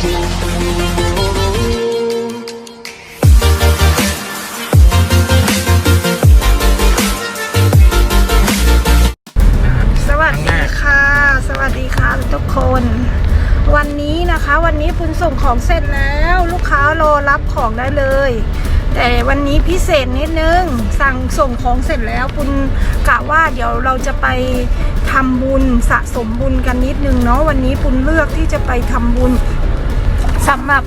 สวัสดีค่ะ สวัสดีค่ะทุกคน วันนี้นะคะวันนี้คุณส่งของเสร็จแล้ว ลูกค้ารอรับของได้เลย แต่วันนี้พิเศษนิดนึง สั่งส่งของเสร็จแล้วคุณกะว่าเดี๋ยวเราจะไปทำบุญสะสมบุญกันนิดนึงเนาะวันนี้คุณเลือกที่จะไปทำบุญ สำหรับ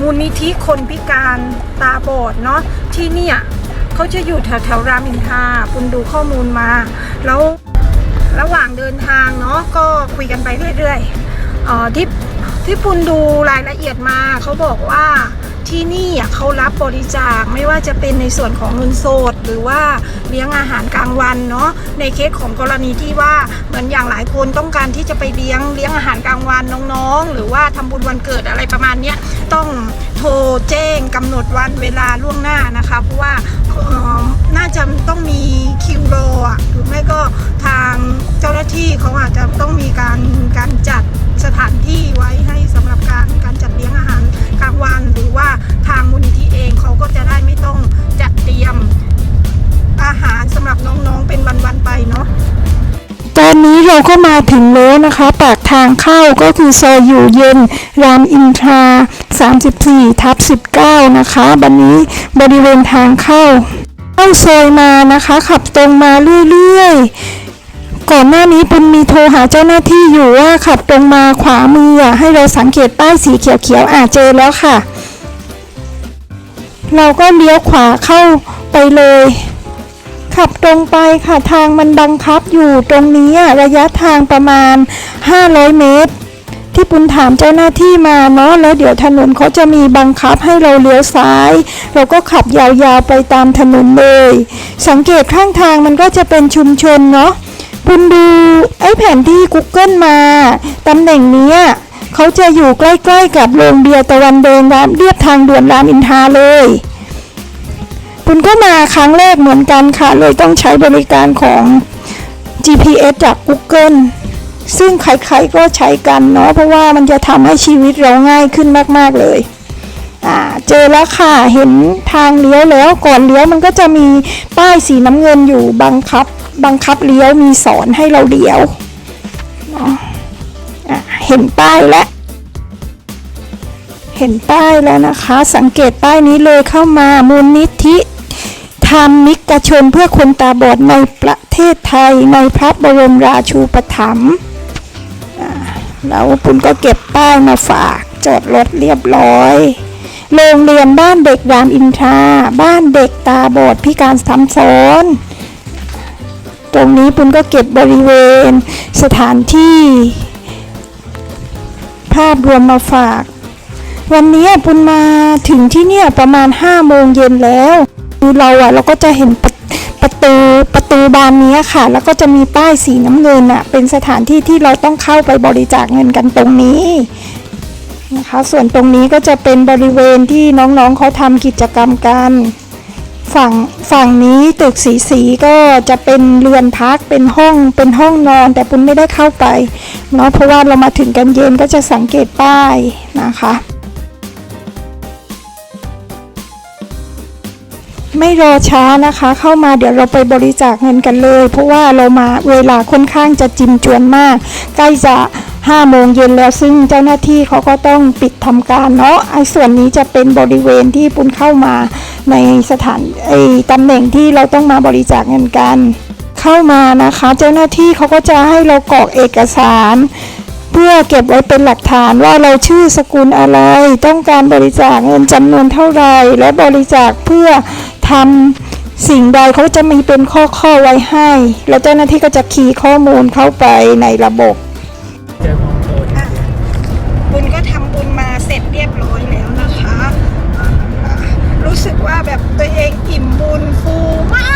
มูลนิธิคนพิการตาบอดเนาะที่เนี่ยเขาจะอยู่แถวแถวๆรามอินทราคุณดูข้อมูลมา แล้วระหว่างเดินทางเนาะก็คุยกันไปเรื่อยๆออที่ที่คุณดูรายละเอียดมาเขาบอกว่า ที่นี่เขารับบริจาคไม่ว่าจะเป็นในส่วนของเงินสดหรือว่าเลี้ยงอาหารกลางวันเนาะในเคสของกรณีที่ว่าเหมือนอย่างหลายคนต้องการที่จะไปเลี้ยงเลี้ยงอาหารกลางวันน้องๆ หรือว่าทำบุญวันเกิดอะไรประมาณเนี้ยต้องโทรแจ้งกำหนดวันเวลาล่วงหน้านะคะเพราะว่าน่าจะต้องมีคิวรอหรือไม่ก็ทางเจ้าหน้าที่เขาอาจจะต้องมีการการจัดสถานที่ไว้ให้สำ เราก็มาถึงแล้วนะคะ ปากทางเข้าก็คือซอยอยู่เย็น รามอินทรา 34 ทับ 19 นะคะ บันนี้บริเวณทางเข้า เข้าซอยมานะคะ ขับตรงมาเรื่อยๆ ก่อนหน้านี้ปุณมีโทรหาเจ้าหน้าที่อยู่ว่าขับตรงมาขวามือ ให้เราสังเกตป้ายสีเขียวๆอ่าเจอแล้วค่ะ เราก็เลี้ยวขวาเข้าไปเลย ขับตรงไปค่ะทางมันบังคับอยู่ตรงนี้ระยะทางประมาณ 500 เมตร ที่ปุณถามเจ้าหน้าที่มาเนาะแล้วเดี๋ยวถนนเขาจะมีบังคับให้เราเลี้ยวซ้าย เราก็ขับยาวๆไปตามถนนเลย สังเกตข้างทางมันก็จะเป็นชุมชนเนาะปุณดูไอ้แผนที่ Google มาตำแหน่งนี้เขาจะอยู่ใกล้ๆกับโรงเบียร์ตะวันแดงรามเรียบทางด่วนรามอินทราเลย คุณก็มาครั้งแรกเหมือนกันค่ะ เลยต้องใช้บริการของ GPS จาก Google ซึ่งใครๆก็ใช้กันเนาะเพราะว่ามันจะทำให้ชีวิตเราง่ายขึ้นมากๆเลยเจอแล้วค่ะ เห็นทางเลี้ยวแล้วก่อนเลี้ยวมันก็จะมีป้ายสีน้ำเงินอยู่บังคับ บังคับเลี้ยวมีสอนให้เราเลี้ยวเห็นป้ายแล้วเห็นป้ายแล้วนะคะ สังเกตป้ายนี้เลยเข้ามามูลนิธิ ธรรมิกชนเพื่อคนตาบอดในประเทศไทยในพระบรมราชูปถัมภ์อ่าแล้วปุณก็เก็บป้ายมาฝากจอดรถเรียบร้อย โรงเรียนบ้านเด็กรามอินทรา บ้านเด็กตาบอดพิการซ้ำซ้อนตรงนี้ปุณก็เก็บบริเวณสถานที่ ภาพรวมมาฝาก วันนี้ปุณมาถึงที่เนี่ยประมาณ5โมงเย็นแล้ว คือเราอะเราก็จะเห็นประประตูประตูบานนี้ค่ะ แล้วก็จะมีป้ายสีน้ำเงินอะเป็นสถานที่ที่เราต้องเข้าไปบริจาคเงินกันตรงนี้นะคะส่วนตรงนี้ก็จะเป็นบริเวณที่น้องๆเขาทำกิจกรรมกันฝั่งฝั่งนี้ตึกสีสีก็จะเป็นเรือนพักเป็นห้องเป็นห้องนอน แต่ปุณไม่ได้เข้าไปเนาะเพราะว่าเรามาถึงกันเย็นก็จะสังเกตป้ายนะคะ ไม่รอช้านะคะ เข้ามาเดี๋ยวเราไปบริจาคเงินกันเลย เพราะว่าเรามาเวลาค่อนข้างจะจิมจวนมาก ใกล้จะ5โมงเย็นแล้วซึ่งเจ้าหน้าที่เขาก็ต้องปิดทำการเนาะไอ้ส่วนนี้จะเป็นบริเวณที่ปุณเข้ามาในสถานไอ้ตำแหน่งที่เราต้องมาบริจาคเงินกัน เข้ามานะคะ เจ้าหน้าที่เขาก็จะให้เรากรอกเอกสาร เพื่อเก็บไว้เป็นหลักฐานว่าเราชื่อสกุลอะไร ต้องการบริจาคเงินจำนวนเท่าไหร่และบริจาคเพื่อ ทำสิ่งใดเขาจะมีเป็นข้อข้อๆไว้ให้ แล้วเจ้าหน้าที่ก็จะคีย์ข้อมูลเข้าไปในระบบ บุญก็ทำบุญมาเสร็จเรียบร้อยแล้วนะคะอ่ารู้สึกว่าแบบตัวเองอิ่มบุญฟูมา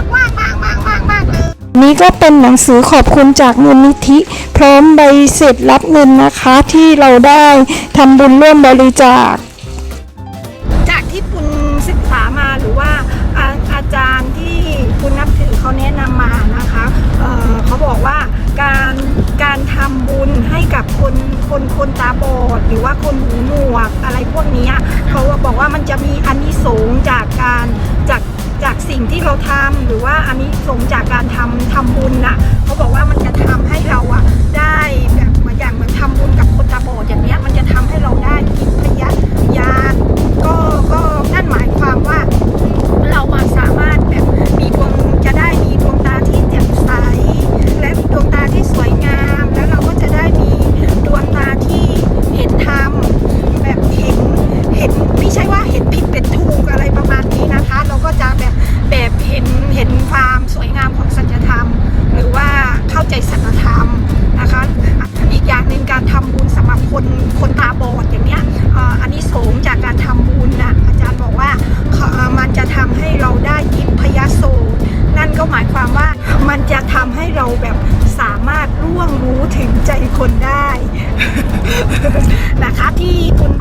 กมากมากมากมากมากเลยนี้ก็เป็นหนังสือขอบคุณจากมูลนิธิ พร้อมใบเสร็จรับเงินนะคะที่เราได้ทำบุญร่วมบริจาค ให้กับคนคนคนตาบอดหรือว่าคนหูหนวกอะไรพวกนี้เขาบอกว่ามันจะมีอันนี้สงจากการจากจากสิ่งที่เราทำหรือว่าอันนี้สงจากการทำทำบุญน่ะเขาบอกว่ามันจะทำให้เราอะได้แบบเหมือนอย่างเหมือนทำบุญกับคนตาบอดอย่างเนี้ยมันจะทำให้เราได้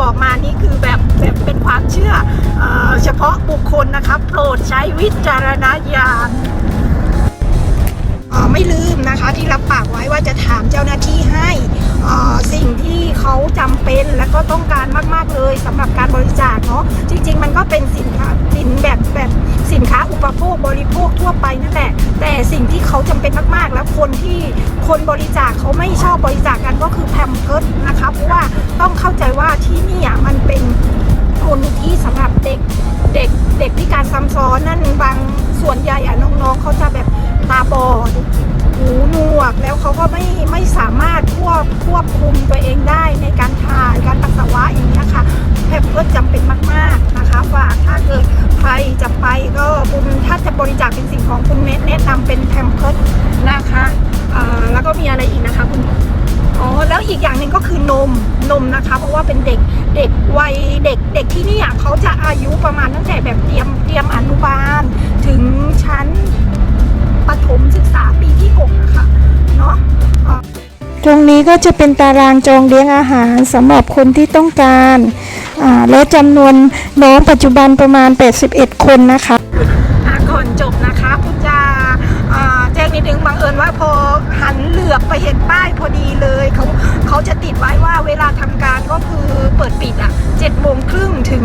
บอกมานี่คือแบบแบบเป็นความเชื่อเอเฉพาะบุคคลนะคะโปรดใช้วิจารณญาณไม่ลืมนะคะที่รับปากไว้ว่าจะถามเจ้าหน้าที่ให้สิ่งที่เขาจำเป็นและก็ต้องการมาก ๆ เลยสำหรับการบริจาคเนาะจริง ๆ มันก็เป็นสินค้าสินแบบแบบ ค้าอุปโภคบริโภคทั่วไปนั่นแหละ แต่สิ่งที่เขาจำเป็นมากๆ แล้วคนที่คนบริจาคเขาไม่ชอบบริจาคกันก็คือแพมเพิร์ดนะคะเพราะว่าต้องเข้าใจว่าที่นี่อะมันเป็นมูลนิธิสำหรับเด็กเด็กเด็กพิการซ้ำซ้อนนั่นบางส่วนใหญ่อะน้องๆเขาจะแบบตาบอดหูหนวกแล้วเขาก็ไม่ไม่สามารถควบควบคุมตัวเองได้ในการถ่ายการปัสสาวะอย่าง นมนมนะคะ เพราะว่าเป็นเด็กเด็กวัยเด็กเด็กที่นี่อะเขาจะอายุประมาณตั้งแต่แบบเตรียมเตรียมอนุบาล ถึงชั้นประถมศึกษาปีที่หกนะคะเนาะตรงนี้ก็จะเป็นตารางจองเลี้ยงอาหารสำหรับคนที่ต้องการอ่าและจำนวนน้องปัจจุบันประมาณ 81 คนนะคะอะก่อนจบนะคะ คุณจะอ่าแจ้งนิดนึงบังเอิญว่าพอหันเหลือบไปเห็นป้ายพอดีเลยเขาเขาจะติดไว้ว่าเวลาทำการก็คือเปิดปิดอะ7โมงครึ่งถึง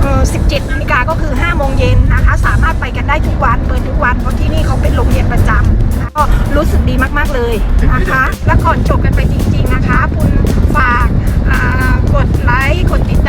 เอ่อ17นาฬิกาก็คือ5โมงเย็นนะคะ สามารถไปกันได้ทุกวันเปิดทุกวันเพราะที่นี่เขาเป็นโรงเรียนประจำนะก็รู้สึกดีมากๆเลยนะคะ และก่อนจบกันไปจริง ๆนะคะ คุณฝากดไลค์กดติด